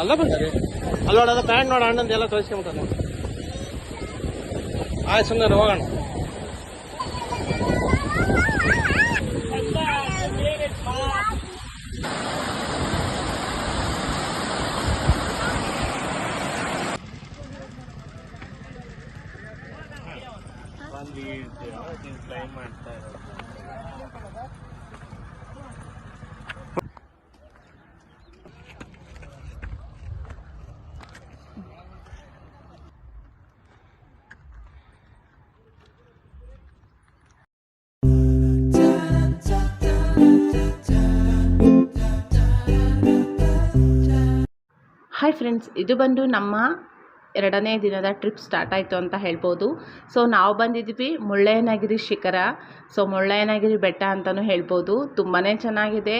ಅಲ್ಲ ಬಂದ್ರಿ ಅಲ್ಲಿ ನೋಡೋದ ಪ್ಯಾಂಟ್ ನೋಡ ಅಣ್ಣಂದು ಎಲ್ಲ ತೋರಿಸ್ಕೊಂಬಿಟ್ಟ ಆಯ್ತು ಸುಂದರ ಹೋಗೋಣ. ಮಾಡ್ತಾ ಇರೋದು. ಫ್ರೆಂಡ್ಸ್ ಇದು ಬಂದು ನಮ್ಮ ಎರಡನೇ ದಿನದ ಟ್ರಿಪ್ ಸ್ಟಾರ್ಟ್ ಆಯಿತು ಅಂತ ಹೇಳ್ಬೋದು. ಸೊ ನಾವು ಬಂದಿದ್ವಿ ಮುಳ್ಳಯ್ಯನಗಿರಿ ಶಿಖರ. ಸೊ ಮುಳ್ಳಯ್ಯನಗಿರಿ ಬೆಟ್ಟ ಅಂತಲೂ ಹೇಳ್ಬೋದು. ತುಂಬಾ ಚೆನ್ನಾಗಿದೆ.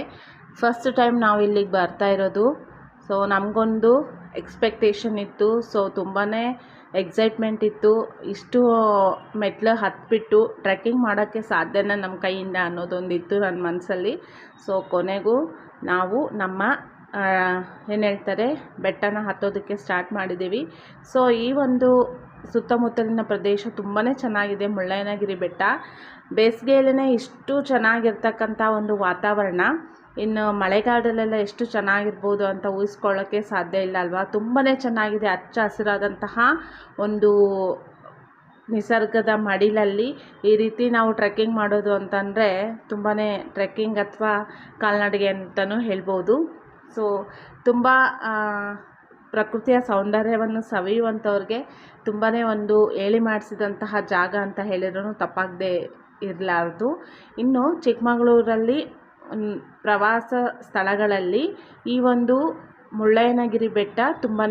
ಫಸ್ಟ್ ಟೈಮ್ ನಾವು ಇಲ್ಲಿಗೆ ಬರ್ತಾ ಇರೋದು. ಸೊ ನಮಗೊಂದು ಎಕ್ಸ್ಪೆಕ್ಟೇಷನ್ ಇತ್ತು. ಸೊ ತುಂಬಾ ಎಕ್ಸೈಟ್ಮೆಂಟ್ ಇತ್ತು. ಇಷ್ಟು ಮೆಟ್ಲು ಹತ್ಬಿಟ್ಟು ಟ್ರೆಕ್ಕಿಂಗ್ ಮಾಡೋಕ್ಕೆ ಸಾಧ್ಯನ ನಮ್ಮ ಕೈಯಿಂದ ಅನ್ನೋದೊಂದಿತ್ತು ನನ್ನ ಮನಸ್ಸಲ್ಲಿ ಸೊ ಕೊನೆಗೂ ನಾವು ನಮ್ಮ ಏನು ಹೇಳ್ತಾರೆ, ಬೆಟ್ಟನ ಹತ್ತೋದಕ್ಕೆ ಸ್ಟಾರ್ಟ್ ಮಾಡಿದ್ದೀವಿ. ಸೊ ಈ ಒಂದು ಸುತ್ತಮುತ್ತಲಿನ ಪ್ರದೇಶ ತುಂಬಾ ಚೆನ್ನಾಗಿದೆ, ಮುಳ್ಳಯ್ಯನಗಿರಿ ಬೆಟ್ಟ. ಬೇಸಿಗೆಯಲ್ಲೇ ಇಷ್ಟು ಚೆನ್ನಾಗಿರ್ತಕ್ಕಂಥ ಒಂದು ವಾತಾವರಣ. ಇನ್ನು ಮಳೆಗಾಲದಲ್ಲೆಲ್ಲ ಎಷ್ಟು ಚೆನ್ನಾಗಿರ್ಬೋದು ಅಂತ ಊಹಿಸ್ಕೊಳ್ಳೋಕ್ಕೆ ಸಾಧ್ಯ ಇಲ್ಲ ಅಲ್ವಾ? ತುಂಬಾ ಚೆನ್ನಾಗಿದೆ ಹಚ್ಚ ಹಸಿರಾದಂತಹ ಒಂದು ನಿಸರ್ಗದ ಮಡಿಲಲ್ಲಿ ಈ ರೀತಿ ನಾವು ಟ್ರೆಕ್ಕಿಂಗ್ ಮಾಡೋದು ಅಂತಂದರೆ ತುಂಬಾ ಟ್ರೆಕ್ಕಿಂಗ್ ಅಥವಾ ಕಾಲ್ನಡಿಗೆ ಅಂತಲೂ ಹೇಳ್ಬೋದು. ಸೊ ತುಂಬ ಪ್ರಕೃತಿಯ ಸೌಂದರ್ಯವನ್ನು ಸವಿಯುವಂಥವ್ರಿಗೆ ತುಂಬಾ ಒಂದು ಹೇಳಿ ಮಾಡಿಸಿದಂತಹ ಜಾಗ ಅಂತ ಹೇಳಿದ್ರೂ ತಪ್ಪಾಗದೆ ಇರಲಾರ್ದು. ಇನ್ನು ಚಿಕ್ಕಮಗಳೂರಲ್ಲಿ ಪ್ರವಾಸ ಸ್ಥಳಗಳಲ್ಲಿ ಈ ಒಂದು ಮುಳ್ಳಯ್ಯನಗಿರಿ ಬೆಟ್ಟ ತುಂಬಾ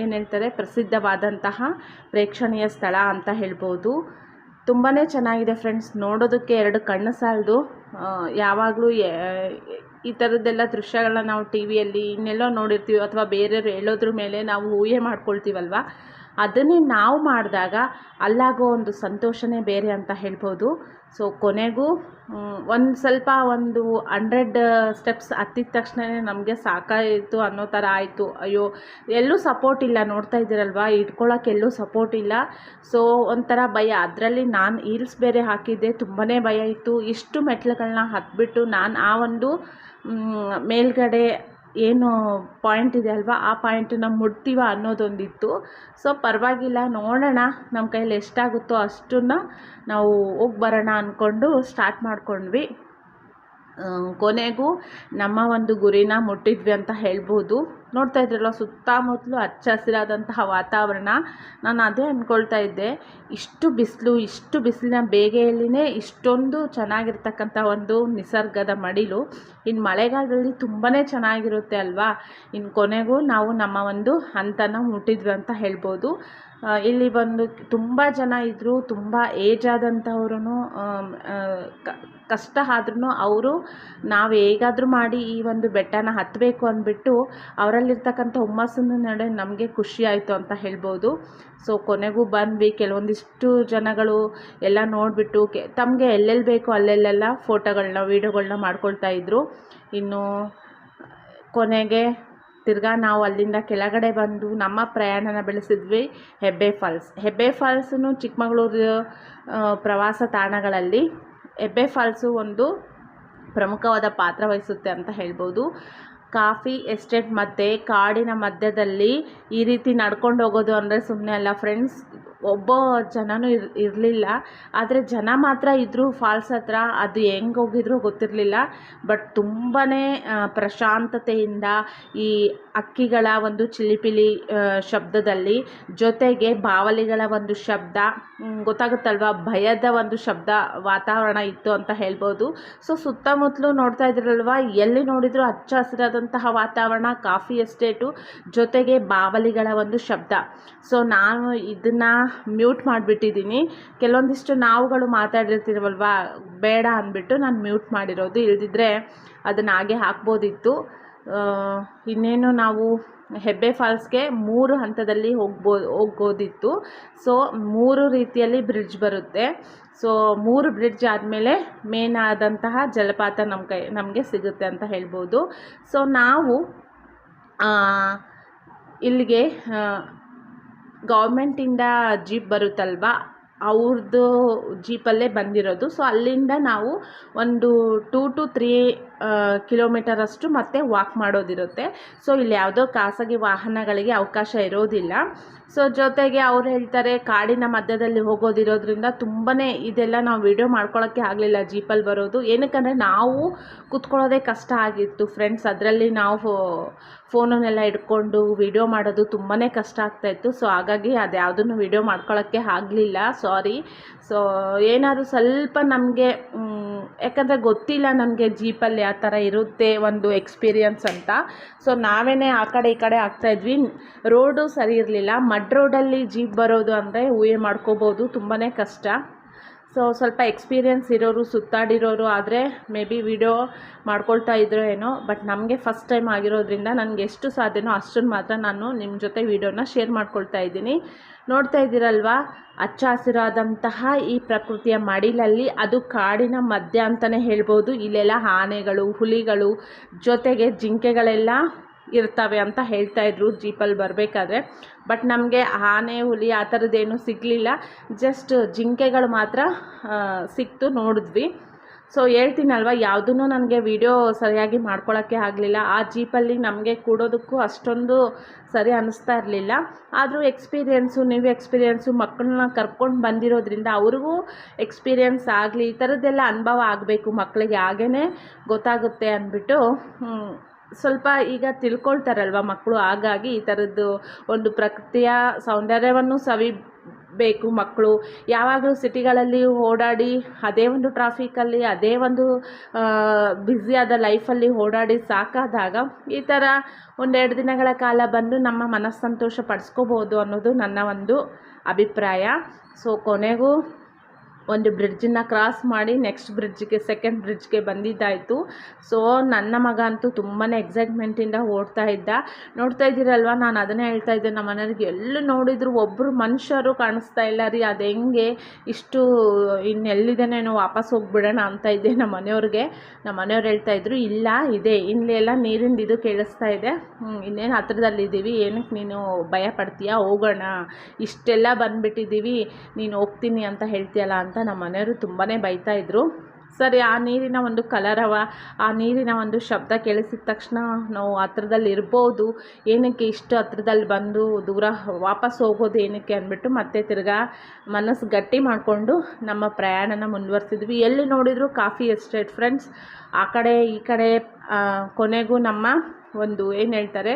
ಏನು ಹೇಳ್ತಾರೆ, ಪ್ರಸಿದ್ಧವಾದಂತಹ ಪ್ರೇಕ್ಷಣೀಯ ಸ್ಥಳ ಅಂತ ಹೇಳ್ಬೋದು. ತುಂಬಾ ಚೆನ್ನಾಗಿದೆ ಫ್ರೆಂಡ್ಸ್ ನೋಡೋದಕ್ಕೆ ಎರಡು ಕಣ್ಣು ಸಾಲದು. ಯಾವಾಗಲೂ ಈ ಥರದ್ದೆಲ್ಲ ದೃಶ್ಯಗಳನ್ನ ನಾವು ಟಿ ವಿಯಲ್ಲಿ ಇನ್ನೆಲ್ಲೋ ನೋಡಿರ್ತೀವಿ ಅಥವಾ ಬೇರೆಯವ್ರು ಹೇಳೋದ್ರ ಮೇಲೆ ನಾವು ಊಹೆ ಮಾಡ್ಕೊಳ್ತೀವಲ್ವ? ಅದನ್ನೇ ನಾವು ಮಾಡಿದಾಗ ಅಲ್ಲಾಗೋ ಒಂದು ಸಂತೋಷನೇ ಬೇರೆ ಅಂತ ಹೇಳ್ಬೋದು. ಸೊ ಕೊನೆಗೂ ಒಂದು ಸ್ವಲ್ಪ ಒಂದು ಹಂಡ್ರೆಡ್ ಸ್ಟೆಪ್ಸ್ ಹತ್ತಿದ ತಕ್ಷಣವೇ ನಮಗೆ ಸಾಕಾಯಿತು ಅನ್ನೋ ಥರ ಆಯಿತು. ಅಯ್ಯೋ, ಎಲ್ಲೂ ಸಪೋರ್ಟ್ ಇಲ್ಲ. ನೋಡ್ತಾ ಇದ್ದೀರಲ್ವ? ಇಟ್ಕೊಳ್ಳೋಕೆ ಎಲ್ಲೂ ಸಪೋರ್ಟ್ ಇಲ್ಲ. ಸೊ ಒಂಥರ ಭಯ. ಅದರಲ್ಲಿ ನಾನು ಹೀಲ್ಸ್ ಬೇರೆ ಹಾಕಿದ್ದೆ. ತುಂಬಾ ಭಯ ಇತ್ತು. ಇಷ್ಟು ಮೆಟ್ಲುಗಳನ್ನ ಹತ್ಬಿಟ್ಟು ನಾನು ಆ ಒಂದು ಮೇಲ್ಗಡೆ ಏನು ಪಾಯಿಂಟ್ ಇದೆ ಅಲ್ವಾ? ಆ ಪಾಯಿಂಟನ್ನ ಮುಟ್ತೀವ ಅನ್ನೋದೊಂದಿತ್ತು. ಸೊ ಪರವಾಗಿಲ್ಲ, ನೋಡೋಣ. ನಮ್ಮ ಕೈಯಲ್ಲಿ ಎಷ್ಟಾಗುತ್ತೋ ಅಷ್ಟನ್ನು ನಾವು ಹೋಗಿ ಬರೋಣ ಅಂದ್ಕೊಂಡು ಸ್ಟಾರ್ಟ್ ಮಾಡ್ಕೊಂಡ್ವಿ. ಕೊನೆಗೂ ನಮ್ಮ ಒಂದು ಗುರಿನ ಮುಟ್ಟಿದ್ವಿ ಅಂತ ಹೇಳ್ಬೋದು. ನೋಡ್ತಾ ಇದ್ರಲ್ಲ, ಸುತ್ತಮುತ್ತಲು ಹಚ್ಚ ಹಸಿರಾದಂತಹ ವಾತಾವರಣ. ನಾನು ಅದೇ ಅಂದ್ಕೊಳ್ತಾ ಇದ್ದೆ, ಇಷ್ಟು ಬಿಸಿಲು, ಇಷ್ಟು ಬಿಸಿಲಿನ ಬೇಗೆಯಲ್ಲಿನೇ ಇಷ್ಟೊಂದು ಚೆನ್ನಾಗಿರ್ತಕ್ಕಂಥ ಒಂದು ನಿಸರ್ಗದ ಮಡಿಲು. ಇನ್ನು ಮಳೆಗಾಲದಲ್ಲಿ ತುಂಬಾ ಚೆನ್ನಾಗಿರುತ್ತೆ ಅಲ್ವಾ? ಇನ್ನು ಕೊನೆಗೂ ನಾವು ನಮ್ಮ ಒಂದು ಹಂತನ ಮುಟ್ಟಿದ್ವಿ ಅಂತ ಹೇಳ್ಬೋದು. ಇಲ್ಲಿ ಬಂದು ತುಂಬ ಜನ ಇದ್ದರು ತುಂಬ ಏಜ್ ಆದಂಥವ್ರು ಕಷ್ಟ ಆದ್ರೂ ಅವರು ನಾವು ಹೇಗಾದರೂ ಮಾಡಿ ಈ ಒಂದು ಬೆಟ್ಟನ ಹತ್ತಬೇಕು ಅಂದ್ಬಿಟ್ಟು ಅವರಲ್ಲಿರ್ತಕ್ಕಂಥ ಹುಮ್ಮಸ್ಸನ್ನ ನಡೆ ನಮಗೆ ಖುಷಿ ಆಯಿತು ಅಂತ ಹೇಳ್ಬೋದು. ಸೊ ಕೊನೆಗೂ ಬಂದ್ವಿ. ಕೆಲವೊಂದಿಷ್ಟು ಜನಗಳು ಎಲ್ಲ ನೋಡಿಬಿಟ್ಟು ಕೆ, ತಮಗೆ ಎಲ್ಲೆಲ್ಲಿ ಬೇಕೋ ಅಲ್ಲೆಲ್ಲೆಲ್ಲ ಫೋಟೋಗಳನ್ನ ವೀಡಿಯೋಗಳನ್ನ ಮಾಡ್ಕೊಳ್ತಾ ಇದ್ದರು ಇನ್ನು ಕೊನೆಗೆ ತಿರ್ಗಾ ನಾವು ಅಲ್ಲಿಂದ ಕೆಳಗಡೆ ಬಂದು ನಮ್ಮ ಪ್ರಯಾಣನ ಬೆಳೆಸಿದ್ವಿ ಹೆಬ್ಬೆ ಫಾಲ್ಸ್. ಹೆಬ್ಬೆ ಫಾಲ್ಸನ್ನು ಚಿಕ್ಕಮಗಳೂರು ಪ್ರವಾಸ ತಾಣಗಳಲ್ಲಿ ಹೆಬ್ಬೆ ಫಾಲ್ಸು ಒಂದು ಪ್ರಮುಖವಾದ ಪಾತ್ರ ವಹಿಸುತ್ತೆ ಅಂತ ಹೇಳ್ಬೋದು. ಕಾಫಿ, ಎಸ್ಟೇಟ್ ಮತ್ತು ಕಾಡಿನ ಮಧ್ಯದಲ್ಲಿ ಈ ರೀತಿ ನಡ್ಕೊಂಡು ಹೋಗೋದು ಅಂದರೆ ಸುಮ್ಮನೆ ಅಲ್ಲ ಫ್ರೆಂಡ್ಸ್. ಒಬ್ಬ ಜನನೂ ಇರ್, ಇರಲಿಲ್ಲ. ಆದರೆ ಜನ ಮಾತ್ರ ಇದ್ದರು ಫಾಲ್ಸ್ ಹತ್ರ. ಅದು ಹೆಂಗೆ ಹೋಗಿದ್ರು ಗೊತ್ತಿರಲಿಲ್ಲ. ಬಟ್ ತುಂಬಾ ಪ್ರಶಾಂತತೆಯಿಂದ ಈ ಅಕ್ಕಿಗಳ ಒಂದು ಚಿಲಿಪಿಲಿ ಶಬ್ದದಲ್ಲಿ ಜೊತೆಗೆ ಬಾವಲಿಗಳ ಒಂದು ಶಬ್ದ ಗೊತ್ತಾಗುತ್ತಲ್ವಾ? ಭಯದ ಒಂದು ಶಬ್ದ ವಾತಾವರಣ ಇತ್ತು ಅಂತ ಹೇಳ್ಬೋದು. ಸೊ, ಸುತ್ತಮುತ್ತಲು ನೋಡ್ತಾ ಇದ್ರಲ್ವಾ? ಎಲ್ಲಿ ನೋಡಿದರೂ ಹಚ್ಚ ಹಸಿರಾದಂತಹ ವಾತಾವರಣ, ಕಾಫಿ ಎಸ್ಟೇಟು ಜೊತೆಗೆ ಬಾವಲಿಗಳ ಒಂದು ಶಬ್ದ. ಸೊ, ನಾನು ಇದನ್ನು ಮ್ಯೂಟ್ ಮಾಡಿಬಿಟ್ಟಿದ್ದೀನಿ. ಕೆಲವೊಂದಿಷ್ಟು ನಾವುಗಳು ಮಾತಾಡಿರ್ತೀವಲ್ವಾ? ಬೇಡ ಅಂದ್ಬಿಟ್ಟು ನಾನು ಮ್ಯೂಟ್ ಮಾಡಿರೋದು. ಇಲ್ದಿದ್ರೆ ಅದನ್ನು ಹಾಗೆ ಹಾಕ್ಬೋದಿತ್ತು. ಇನ್ನೇನು ನಾವು ಹೆಬ್ಬೆ ಫಾಲ್ಸ್ಗೆ ಮೂರು ಹಂತದಲ್ಲಿ ಹೋಗ್ಬೋ, ಹೋಗ್ಬೋದಿತ್ತು. ಸೊ, ಮೂರು ರೀತಿಯಲ್ಲಿ ಬ್ರಿಡ್ಜ್ ಬರುತ್ತೆ. ಸೊ, ಮೂರು ಬ್ರಿಡ್ಜ್ ಆದಮೇಲೆ ಮೇನ್ ಆದಂತಹ ಜಲಪಾತ ನಮ್ಮ ಕೈ, ನಮಗೆ ಸಿಗುತ್ತೆ ಅಂತ ಹೇಳ್ಬೋದು. ಸೊ, ನಾವು ಇಲ್ಲಿಗೆ ಗೌರ್ಮೆಂಟಿಂದ ಜೀಪ್ ಬರುತ್ತಲ್ವ ಅವ್ರದ್ದು ಜೀಪಲ್ಲೇ ಬಂದಿರೋದು. ಸೊ ಅಲ್ಲಿಂದ ನಾವು ಒಂದು ಟೂ ಟು ತ್ರೀ ಕಿಲೋಮೀಟರಷ್ಟು ಮತ್ತೆ ವಾಕ್ ಮಾಡೋದಿರುತ್ತೆ. ಸೊ ಇಲ್ಲಿ ಯಾವುದೋ ಖಾಸಗಿ ವಾಹನಗಳಿಗೆ ಅವಕಾಶ ಇರೋದಿಲ್ಲ. ಸೊ ಜೊತೆಗೆ ಅವ್ರು ಹೇಳ್ತಾರೆ, ಕಾಡಿನ ಮಧ್ಯದಲ್ಲಿ ಹೋಗೋದಿರೋದ್ರಿಂದ ತುಂಬಾ ಇದೆಲ್ಲ ನಾವು ವಿಡಿಯೋ ಮಾಡ್ಕೊಳ್ಳೋಕ್ಕೆ ಆಗಲಿಲ್ಲ, ಜೀಪಲ್ಲಿ ಬರೋದು. ಏನಕ್ಕಂದರೆ ನಾವು ಕೂತ್ಕೊಳ್ಳೋದೇ ಕಷ್ಟ ಆಗಿತ್ತು. ಫ್ರೆಂಡ್ಸ್ ಅದರಲ್ಲಿ ನಾವು ಫೋನನ್ನೆಲ್ಲ ಇಟ್ಕೊಂಡು ವಿಡಿಯೋ ಮಾಡೋದು ತುಂಬಾ ಕಷ್ಟ ಆಗ್ತಾಯಿತ್ತು ಸೊ ಹಾಗಾಗಿ ಅದು ಯಾವುದನ್ನು ವಿಡಿಯೋ ಮಾಡ್ಕೊಳ್ಳೋಕ್ಕೆ ಆಗಲಿಲ್ಲ. ಸಾರಿ ಸೊ ಏನಾದರೂ ಸ್ವಲ್ಪ ನಮಗೆ ಯಾಕಂದರೆ ಗೊತ್ತಿಲ್ಲ ನಮಗೆ ಜೀಪಲ್ಲಿ ಯಾವ ಥರ ಇರುತ್ತೆ ಒಂದು ಎಕ್ಸ್ಪೀರಿಯನ್ಸ್ ಅಂತ. ಸೊ ನಾವೇ ಆ ಕಡೆ ಈ ಕಡೆ ಆಗ್ತಾಯಿದ್ವಿ ರೋಡು ಸರಿ ಇರಲಿಲ್ಲ. ಮಡ್ ರೋಡಲ್ಲಿ ಜೀಪ್ ಬರೋದು ಅಂದರೆ ಊಹೆ ಮಾಡ್ಕೋಬೋದು ತುಂಬಾ ಕಷ್ಟ. ಸೊ ಸ್ವಲ್ಪ ಎಕ್ಸ್ಪೀರಿಯೆನ್ಸ್ ಇರೋರು, ಸುತ್ತಾಡಿರೋರು ಆದರೆ ಮೇ ಬಿ ವಿಡಿಯೋ ಮಾಡ್ಕೊಳ್ತಾ ಇದ್ರೋ ಏನೋ ಬಟ್ ನಮಗೆ ಫಸ್ಟ್ ಟೈಮ್ ಆಗಿರೋದ್ರಿಂದ ನನಗೆ ಎಷ್ಟು ಸಾಧ್ಯನೋ ಅಷ್ಟನ್ನು ಮಾತ್ರ ನಾನು ನಿಮ್ಮ ಜೊತೆ ವಿಡಿಯೋನ ಶೇರ್ ಮಾಡ್ಕೊಳ್ತಾ ಇದ್ದೀನಿ. ನೋಡ್ತಾ ಇದ್ದೀರಲ್ವಾ ಹಚ್ಚ ಹಸಿರಾದಂತಹ ಈ ಪ್ರಕೃತಿಯ ಮಡಿಲಲ್ಲಿ ಅದು ಕಾಡಿನ ಮಧ್ಯ ಅಂತಲೇ ಹೇಳ್ಬೋದು. ಇಲ್ಲೆಲ್ಲ ಆನೆಗಳು, ಹುಲಿಗಳು, ಜೊತೆಗೆ ಜಿಂಕೆಗಳೆಲ್ಲ ಇರ್ತವೆ ಅಂತ ಹೇಳ್ತಾ ಇದ್ರು ಜೀಪಲ್ಲಿ ಬರಬೇಕಾದ್ರೆ. ಬಟ್ ನಮಗೆ ಆನೆ, ಹುಲಿ ಆ ಥರದ್ದೇನು ಸಿಗಲಿಲ್ಲ. ಜಸ್ಟ್ ಜಿಂಕೆಗಳು ಮಾತ್ರ ಸಿಕ್ತು ನೋಡಿದ್ವಿ. ಸೊ ಹೇಳ್ತೀನಲ್ವ ಯಾವುದೂ ನನಗೆ ವಿಡಿಯೋ ಸರಿಯಾಗಿ ಮಾಡ್ಕೊಳ್ಳೋಕ್ಕೆ ಆಗಲಿಲ್ಲ. ಆ ಜೀಪಲ್ಲಿ ನಮಗೆ ಕೂಡೋದಕ್ಕೂ ಅಷ್ಟೊಂದು ಸರಿ ಅನ್ನಿಸ್ತಾ ಇರಲಿಲ್ಲ. ಆದರೂ ಎಕ್ಸ್ಪೀರಿಯೆನ್ಸು ನೀವು ಎಕ್ಸ್ಪೀರಿಯೆನ್ಸು ಮಕ್ಕಳನ್ನ ಕರ್ಕೊಂಡು ಬಂದಿರೋದ್ರಿಂದ ಅವ್ರಿಗೂ ಎಕ್ಸ್ಪೀರಿಯೆನ್ಸ್ ಆಗಲಿ, ಈ ಥರದ್ದೆಲ್ಲ ಅನುಭವ ಆಗಬೇಕು ಮಕ್ಕಳಿಗೆ ಹಾಗೇ ಗೊತ್ತಾಗುತ್ತೆ ಅಂದ್ಬಿಟ್ಟು ಸ್ವಲ್ಪ ಈಗ ತಿಳ್ಕೊಳ್ತಾರಲ್ವ ಮಕ್ಕಳು? ಹಾಗಾಗಿ ಈ ಥರದ್ದು ಒಂದು ಪ್ರಕೃತಿಯ ಸೌಂದರ್ಯವನ್ನು ಸವಿ ಬೇಕು ಮಕ್ಕಳು. ಯಾವಾಗಲೂ ಸಿಟಿಗಳಲ್ಲಿ ಓಡಾಡಿ ಅದೇ ಒಂದು ಟ್ರಾಫಿಕ್ಕಲ್ಲಿ ಅದೇ ಒಂದು ಬ್ಯುಸಿಯಾದ ಲೈಫಲ್ಲಿ ಓಡಾಡಿ ಸಾಕಾದಾಗ ಈ ಥರ ಒಂದೆರಡು ದಿನಗಳ ಕಾಲ ಬಂದು ನಮ್ಮ ಮನಸ್ಸಂತೋಷ ಪಡಿಸ್ಕೋಬೋದು ಅನ್ನೋದು ನನ್ನ ಒಂದು ಅಭಿಪ್ರಾಯ. ಸೊ ಕೊನೆಗೂ ಒಂದು ಬ್ರಿಡ್ಜನ್ನ ಕ್ರಾಸ್ ಮಾಡಿ ನೆಕ್ಸ್ಟ್ ಬ್ರಿಡ್ಜ್ಗೆ, ಸೆಕೆಂಡ್ ಬ್ರಿಡ್ಜ್ಗೆ ಬಂದಿದ್ದಾಯಿತು. ಸೊ ನನ್ನ ಮಗ ಅಂತೂ ತುಂಬಾ ಎಕ್ಸೈಟ್ಮೆಂಟಿಂದ ಓಡ್ತಾ ಇದ್ದ. ನೋಡ್ತಾ ಇದ್ದೀರಲ್ವ, ನಾನು ಅದನ್ನೇ ಹೇಳ್ತಾ ಇದ್ದೆ, ನಮ್ಮ ಮನೆಯವ್ರಿಗೆ ಎಲ್ಲೂ ನೋಡಿದ್ರು ಒಬ್ಬರು ಮನುಷ್ಯರು ಕಾಣಿಸ್ತಾ ಇಲ್ಲ ರೀ, ಅದು ಹೆಂಗೆ ಇಷ್ಟು ಇನ್ನೆಲ್ಲಿದ್ದೇನೇನೋ ವಾಪಸ್ ಹೋಗ್ಬಿಡೋಣ ಅಂತ ಇದ್ದೆ ನಮ್ಮ ಮನೆಯವ್ರಿಗೆ. ನಮ್ಮ ಮನೆಯವ್ರು ಹೇಳ್ತಾ ಇದ್ರು, ಇಲ್ಲ, ಇದೆ ಇಲ್ಲೆಲ್ಲ ನೀರಿಂದ ಇದು ಕೇಳಿಸ್ತಾ ಇದೆ. ಇನ್ನೇನು ಹತ್ರದಲ್ಲಿದ್ದೀವಿ, ಏನಕ್ಕೆ ನೀನು ಭಯ ಪಡ್ತೀಯಾ? ಹೋಗೋಣ, ಇಷ್ಟೆಲ್ಲ ಬಂದುಬಿಟ್ಟಿದ್ದೀವಿ, ನೀನು ಹೋಗ್ತೀನಿ ಅಂತ ಹೇಳ್ತೀಯಲ್ಲ ಅಂತ. ನಮ್ಮ ಮನೆಯವರು ತುಂಬಾ ಬೈತಾ ಇದ್ದರು ಸರಿ, ಆ ನೀರಿನ ಒಂದು ಕಲರವ ಆ ನೀರಿನ ಒಂದು ಶಬ್ದ ಕೇಳಿಸಿದ ತಕ್ಷಣ ನಾವು ಹತ್ರದಲ್ಲಿ ಇರ್ಬೋದು. ಏನಕ್ಕೆ ಇಷ್ಟು ಹತ್ರದಲ್ಲಿ ಬಂದು ದೂರ ವಾಪಸ್ ಹೋಗೋದು ಏನಕ್ಕೆ ಅಂದ್ಬಿಟ್ಟು ಮತ್ತೆ ತಿರ್ಗಾ ಮನಸ್ಸು ಗಟ್ಟಿ ಮಾಡಿಕೊಂಡು ನಮ್ಮ ಪ್ರಯಾಣನ ಮುಂದುವರ್ಸಿದ್ವಿ. ಎಲ್ಲಿ ನೋಡಿದರೂ ಕಾಫಿ ಎಸ್ಟೇಟ್ ಫ್ರೆಂಡ್ಸ್, ಆ ಕಡೆ ಈ ಕಡೆ ಕೊನೆಗೂ ನಮ್ಮ ಒಂದು ಏನು ಹೇಳ್ತಾರೆ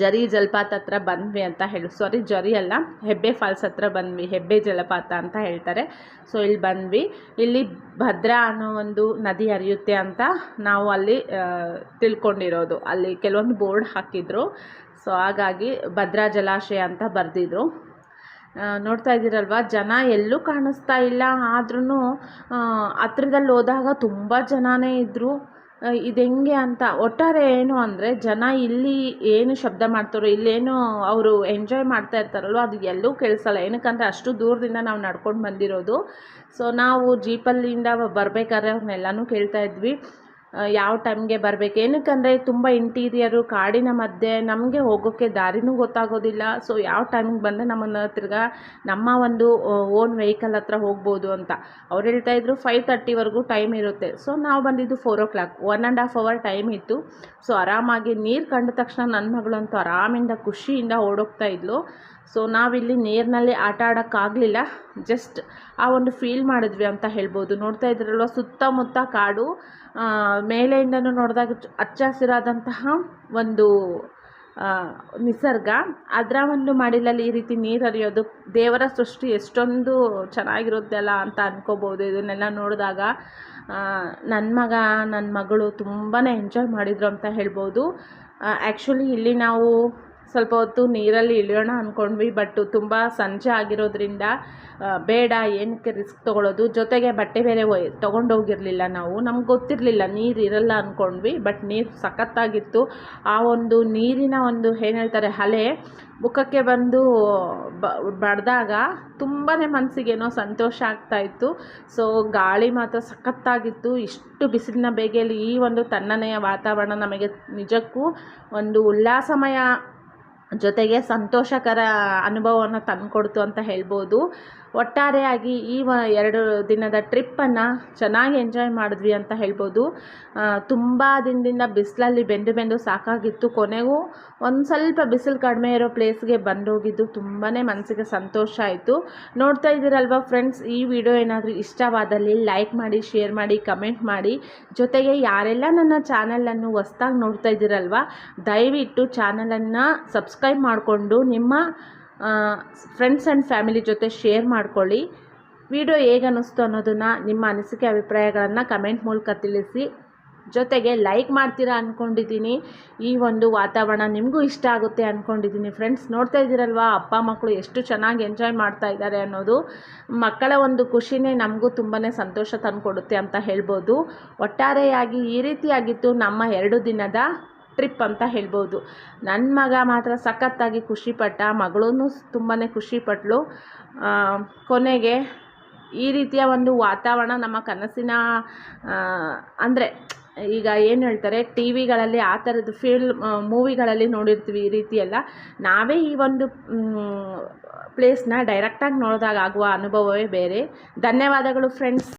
ಜರಿ ಜಲಪಾತ ಹತ್ರ ಬಂದ್ವಿ ಅಂತ ಹೇಳಿ ಸಾರಿ ಜರಿ ಅಲ್ಲ, ಹೆಬ್ಬೆ ಫಾಲ್ಸ್ ಹತ್ರ ಬಂದ್ವಿ, ಹೆಬ್ಬೆ ಜಲಪಾತ ಅಂತ ಹೇಳ್ತಾರೆ. ಸೊ ಇಲ್ಲಿ ಬಂದ್ವಿ. ಇಲ್ಲಿ ಭದ್ರಾ ಅನ್ನೋ ಒಂದು ನದಿ ಹರಿಯುತ್ತೆ ಅಂತ ನಾವು ಅಲ್ಲಿ ತಿಳ್ಕೊಂಡಿರೋದು. ಅಲ್ಲಿ ಕೆಲವೊಂದು ಬೋರ್ಡ್ ಹಾಕಿದ್ರು. ಸೊ ಹಾಗಾಗಿ ಭದ್ರಾ ಜಲಾಶಯ ಅಂತ ಬರೆದಿದ್ರು. ನೋಡ್ತಾ ಇದ್ದೀರಲ್ವ, ಜನ ಎಲ್ಲೂ ಕಾಣಿಸ್ತಾ ಇಲ್ಲ. ಆದ್ರೂ ಹತ್ರದಲ್ಲಿ ಹೋದಾಗ ತುಂಬ ಜನನೇ ಇದ್ದರು ಇದು ಹೆಂಗೆ ಅಂತ. ಒಟ್ಟಾರೆ ಏನು ಅಂದರೆ, ಜನ ಇಲ್ಲಿ ಏನು ಶಬ್ದ ಮಾಡ್ತಾರೋ, ಇಲ್ಲೇನು ಅವರು ಎಂಜಾಯ್ ಮಾಡ್ತಾ ಇರ್ತಾರಲ್ವ, ಅದು ಎಲ್ಲೂ ಕೇಳಿಸಲ್ಲ. ಏನಕ್ಕಂದರೆ, ಅಷ್ಟು ದೂರದಿಂದ ನಾವು ನಡ್ಕೊಂಡು ಬಂದಿರೋದು. ಸೊ ನಾವು ಜೀಪಲ್ಲಿಂದ ಬರಬೇಕಾದ್ರೆ ಅವ್ರನ್ನೆಲ್ಲನೂ ಕೇಳ್ತಾ ಇದ್ವಿ. ಯಾವ ಟೈಮ್ಗೆ ಬರಬೇಕು? ಏನಕ್ಕಂದರೆ ತುಂಬ ಇಂಟೀರಿಯರು ಕಾಡಿನ ಮಧ್ಯೆ ನಮಗೆ ಹೋಗೋಕ್ಕೆ ದಾರಿನೂ ಗೊತ್ತಾಗೋದಿಲ್ಲ. ಸೊ ಯಾವ ಟೈಮಿಗೆ ಬಂದರೆ ನಮ್ಮನ್ನು ತಿರ್ಗಾ ನಮ್ಮ ಒಂದು ಓನ್ ವೆಹಿಕಲ್ ಹತ್ರ ಹೋಗ್ಬೋದು ಅಂತ. ಅವ್ರು ಹೇಳ್ತಾ ಇದ್ರು ಫೈವ್ ತರ್ಟಿವರೆಗೂ ಟೈಮ್ ಇರುತ್ತೆ. ಸೊ ನಾವು ಬಂದಿದ್ದು four o'clock one and half hour time ಇತ್ತು. ಸೊ ಆರಾಮಾಗಿ ನೀರು ಕಂಡ ತಕ್ಷಣ ನನ್ನ ಮಗಳಂತೂ ಆರಾಮಿಂದ ಖುಷಿಯಿಂದ ಓಡೋಗ್ತಾ ಇದ್ಲು. ಸೊ ನಾವಿಲ್ಲಿ ನೀರಿನಲ್ಲಿ ಆಟ ಆಡೋಕ್ಕಾಗಲಿಲ್ಲ ಜಸ್ಟ್ ಆ ಒಂದು ಫೀಲ್ ಮಾಡಿದ್ವಿ ಅಂತ ಹೇಳ್ಬೋದು. ನೋಡ್ತಾ ಇದ್ರಲ್ವ, ಸುತ್ತಮುತ್ತ ಕಾಡು ಮೇಲೆಯಿಂದನೂ ನೋಡಿದಾಗ ಹಚ್ಚ ಹಸಿರಾದಂತಹ ಒಂದು ನಿಸರ್ಗ. ಅದರ ಒಂದು ಮಡಿಲಲ್ಲಿ ಈ ರೀತಿ ನೀರು ಹರಿಯೋದು, ದೇವರ ಸೃಷ್ಟಿ ಎಷ್ಟೊಂದು ಚೆನ್ನಾಗಿರುತ್ತೆ ಅಲ್ಲ ಅಂತ ಅನ್ಕೋಬೋದು. ಇದನ್ನೆಲ್ಲ ನೋಡಿದಾಗ ನನ್ನ ಮಗ ನನ್ನ ಮಗಳು ತುಂಬಾ ಎಂಜಾಯ್ ಮಾಡಿದರು ಅಂತ ಹೇಳ್ಬೋದು. ಆ್ಯಕ್ಚುಲಿ ಇಲ್ಲಿ ನಾವು ಸ್ವಲ್ಪ ಹೊತ್ತು ನೀರಲ್ಲಿ ಇಳಿಯೋಣ ಅಂದ್ಕೊಂಡ್ವಿ ಬಟ್ ತುಂಬ ಸಂಜೆ ಆಗಿರೋದ್ರಿಂದ ಬೇಡ, ಏನಕ್ಕೆ ರಿಸ್ಕ್ ತೊಗೊಳೋದು? ಜೊತೆಗೆ ಬಟ್ಟೆ ಬೇರೆ ಒಯ್ ತೊಗೊಂಡೋಗಿರಲಿಲ್ಲ ನಾವು. ನಮ್ಗೆ ಗೊತ್ತಿರಲಿಲ್ಲ, ನೀರು ಇರಲ್ಲ ಅಂದ್ಕೊಂಡ್ವಿ ಬಟ್ ನೀರು ಸಖತ್ತಾಗಿತ್ತು. ಆ ಒಂದು ನೀರಿನ ಒಂದು ಏನು ಹೇಳ್ತಾರೆ ಅಲೆ ಮುಖಕ್ಕೆ ಬಂದು ಬ, ಬಡ್ದಾಗ ತುಂಬಾ ಮನಸ್ಸಿಗೇನೋ ಸಂತೋಷ ಆಗ್ತಾಯಿತ್ತು ಸೊ ಗಾಳಿ ಮಾತ್ರ ಸಖತ್ತಾಗಿತ್ತು. ಇಷ್ಟು ಬಿಸಿಲಿನ ಬೇಗೆಯಲ್ಲಿ ಈ ಒಂದು ತಣ್ಣನೆಯ ವಾತಾವರಣ ನಮಗೆ ನಿಜಕ್ಕೂ ಒಂದು ಉಲ್ಲಾಸಮಯ ಜೊತೆಗೆ ಸಂತೋಷಕರ ಅನುಭವವನ್ನು ತಂದುಕೊಡ್ತು ಅಂತ ಹೇಳ್ಬೋದು. ಒಟ್ಟಾರೆಯಾಗಿ ಈ ವ ಎರಡು ದಿನದ ಟ್ರಿಪ್ಪನ್ನು ಚೆನ್ನಾಗಿ ಎಂಜಾಯ್ ಮಾಡಿದ್ವಿ ಅಂತ ಹೇಳ್ಬೋದು. ತುಂಬ ದಿನದಿಂದ ಬಿಸಿಲಲ್ಲಿ ಬೆಂದು ಬೆಂದು ಸಾಕಾಗಿತ್ತು. ಕೊನೆಗೂ ಒಂದು ಸ್ವಲ್ಪ ಬಿಸಿಲು ಕಡಿಮೆ ಇರೋ ಪ್ಲೇಸ್ಗೆ ಬಂದೋಗಿದ್ದು ತುಂಬಾ ಮನಸ್ಸಿಗೆ ಸಂತೋಷ ಆಯಿತು. ನೋಡ್ತಾ ಇದ್ದೀರಲ್ವ ಫ್ರೆಂಡ್ಸ್, ಈ ವಿಡಿಯೋ ಏನಾದರೂ ಇಷ್ಟವಾದಲ್ಲಿ ಲೈಕ್ ಮಾಡಿ, ಶೇರ್ ಮಾಡಿ, ಕಮೆಂಟ್ ಮಾಡಿ. ಜೊತೆಗೆ ಯಾರೆಲ್ಲ ನನ್ನ ಚಾನಲನ್ನು ಹೊಸ್ದಾಗಿ ನೋಡ್ತಾ ಇದ್ದೀರಲ್ವ, ದಯವಿಟ್ಟು ಚಾನಲನ್ನು ಸಬ್ಸ್ಕ್ರೈಬ್ ಮಾಡಿಕೊಂಡು ನಿಮ್ಮ ಫ್ರೆಂಡ್ಸ್ ಆ್ಯಂಡ್ ಫ್ಯಾಮಿಲಿ ಜೊತೆ ಶೇರ್ ಮಾಡ್ಕೊಳ್ಳಿ. ವಿಡಿಯೋ ಹೇಗೆ ಅನ್ನಿಸ್ತು ಅನ್ನೋದನ್ನು, ನಿಮ್ಮ ಅನಿಸಿಕೆ ಅಭಿಪ್ರಾಯಗಳನ್ನು ಕಮೆಂಟ್ ಮೂಲಕ ತಿಳಿಸಿ. ಜೊತೆಗೆ ಲೈಕ್ ಮಾಡ್ತೀರಾ ಅಂದ್ಕೊಂಡಿದ್ದೀನಿ ಈ ಒಂದು ವಾತಾವರಣ ನಿಮಗೂ ಇಷ್ಟ ಆಗುತ್ತೆ ಅಂದ್ಕೊಂಡಿದ್ದೀನಿ ಫ್ರೆಂಡ್ಸ್ ನೋಡ್ತಾ ಇದ್ದೀರಲ್ವಾ? ಅಪ್ಪ ಮಕ್ಕಳು ಎಷ್ಟು ಚೆನ್ನಾಗಿ ಎಂಜಾಯ್ ಮಾಡ್ತಾ ಇದ್ದಾರೆ ಅನ್ನೋದು. ಮಕ್ಕಳ ಒಂದು ಖುಷಿನೇ ನಮಗೂ ತುಂಬಾ ಸಂತೋಷ ತಂದುಕೊಡುತ್ತೆ ಅಂತ ಹೇಳ್ಬೋದು. ಒಟ್ಟಾರೆಯಾಗಿ ಈ ರೀತಿಯಾಗಿತ್ತು ನಮ್ಮ ಎರಡು ದಿನದ ಟ್ರಿಪ್ ಅಂತ ಹೇಳ್ಬೋದು. ನನ್ನ ಮಗ ಮಾತ್ರ ಸಖತ್ತಾಗಿ ಖುಷಿಪಟ್ಟ ಮಗಳೂ ತುಂಬಾ ಖುಷಿಪಟ್ಟಳು ಕೊನೆಗೆ ಈ ರೀತಿಯ ಒಂದು ವಾತಾವರಣ ನಮ್ಮ ಕನಸಿನ ಅಂದರೆ ಈಗ ಏನು ಹೇಳ್ತಾರೆ ಟಿ ವಿಗಳಲ್ಲಿ ಆ ಥರದ್ದು ಫಿಲ್ಮ್ ಮೂವಿಗಳಲ್ಲಿ ನೋಡಿರ್ತೀವಿ ಈ ರೀತಿಯೆಲ್ಲ. ನಾವೇ ಈ ಒಂದು ಪ್ಲೇಸ್ನ ಡೈರೆಕ್ಟಾಗಿ ನೋಡಿದಾಗ ಆಗುವ ಅನುಭವವೇ ಬೇರೆ. ಧನ್ಯವಾದಗಳು ಫ್ರೆಂಡ್ಸ್